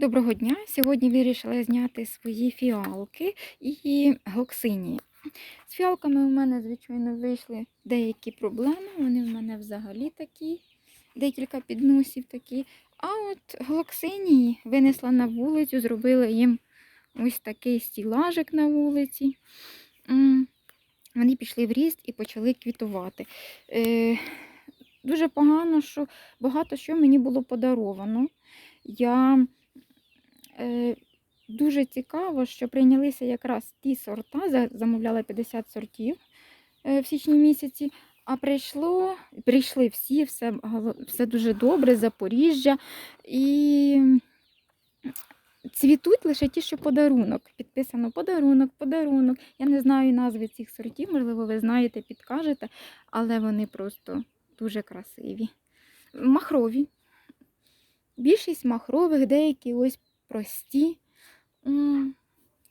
Доброго дня! Сьогодні вирішила зняти свої фіалки і глоксинії. З фіалками у мене, звичайно, вийшли деякі проблеми. Вони в мене взагалі такі, декілька підносів такі. А от глоксинії винесла на вулицю, зробила їм ось такий стілажик на вулиці. Вони пішли в ріст і почали квітувати. Е, Дуже погано, що багато що мені було подаровано. Я Дуже цікаво, що прийнялися якраз ті сорта, за- замовляла 50 сортів е, в січні місяці, а прийшло, прийшли всі, все, все дуже добре, Запоріжжя. І цвітуть лише ті, що подарунок. Підписано подарунок, подарунок. Я не знаю назви цих сортів, можливо, ви знаєте, підкажете, але вони просто дуже красиві. Махрові. Більшість махрових, деякі ось прості,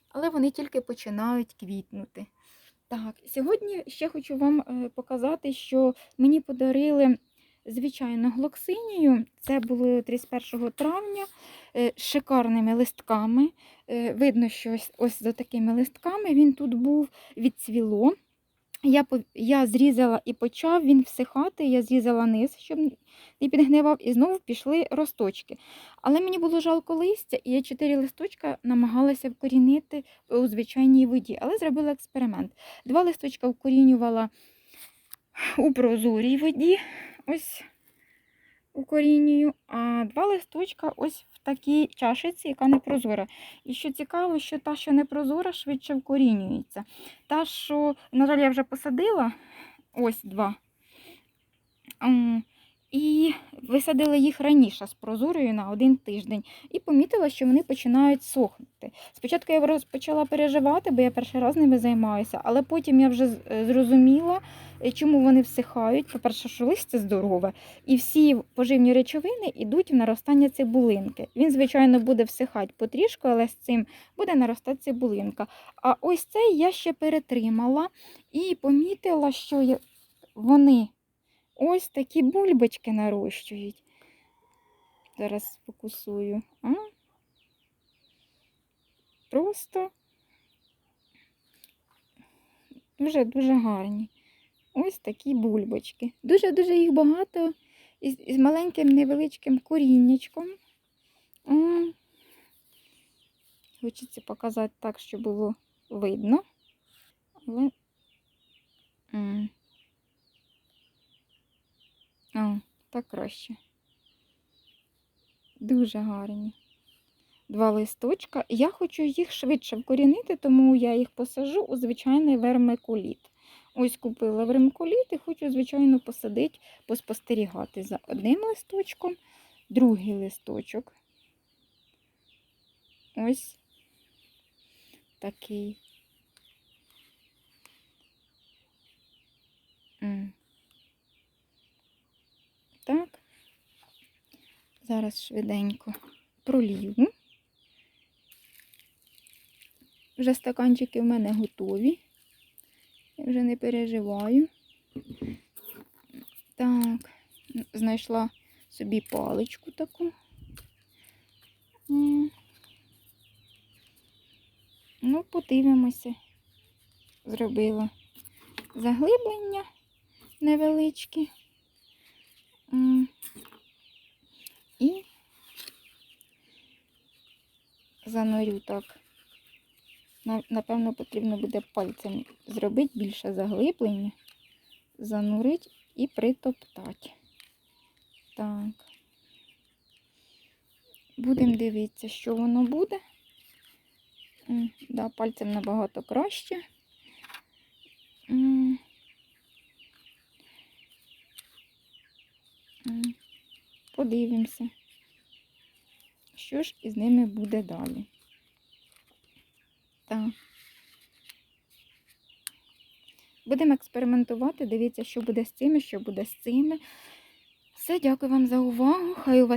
але вони тільки починають квітнути. Так, сьогодні ще хочу вам е, показати, що мені подарили звичайно глоксинію. Це було 31 травня е, з шикарними листками. Е, Видно, що ось, ось за такими листками він тут був, відцвіло. Я, я зрізала і почав він всихати, я зрізала низ, щоб не підгнивав, і знову пішли росточки. Але мені було жалко листя, і я чотири листочка намагалася вкорінити у звичайній воді, але зробила експеримент. Два листочка вкорінювала у прозорій воді, ось укорінюю, а два листочка ось такій чашиці, яка не прозора. І що цікаво, що та, що не прозора, швидше вкорінюється. Та, що, на жаль, я вже посадила, ось два. Висадила їх раніше з прозорою на один тиждень і помітила, що вони починають сохнути. Спочатку я роз- почала переживати, бо я перший раз ними займаюся, але потім я вже е, зрозуміла, е, чому вони всихають. По-перше, що листя здорове, і всі поживні речовини йдуть в наростання цибулинки. Він, звичайно, буде всихати потрішку, але з цим буде наростати цибулинка. А ось цей я ще перетримала і помітила, що вони ось такі бульбочки нарощують. Зараз фокусую. А? Просто дуже-дуже гарні. Ось такі бульбочки. Дуже-дуже їх багато із, із маленьким невеличким коріннячком. Хочеться показати так, щоб було видно. Але. м. О, так краще. Дуже гарні. Два листочка. Я хочу їх швидше вкорінити, тому я їх посажу у звичайний вермикуліт. Ось купила вермикуліт і хочу, звичайно, посадити, поспостерігати за одним листочком, другий листочок. Ось такий. М. Так. Зараз швиденько пролью. Вже стаканчики в мене готові. Я вже не переживаю. Так, знайшла собі паличку таку. Ну, подивимося. Зробила заглиблення невеличкі. І занурю так. Напевно, потрібно буде пальцем зробити більше заглиблення, занурити і притоптати. Так. Будемо дивитися, що воно буде. Да, пальцем набагато краще. М. Подивимося, що ж із ними буде далі. Так. Будемо експериментувати, дивіться, що буде з цими, що буде з цими. Все, дякую вам за увагу. Хай у вас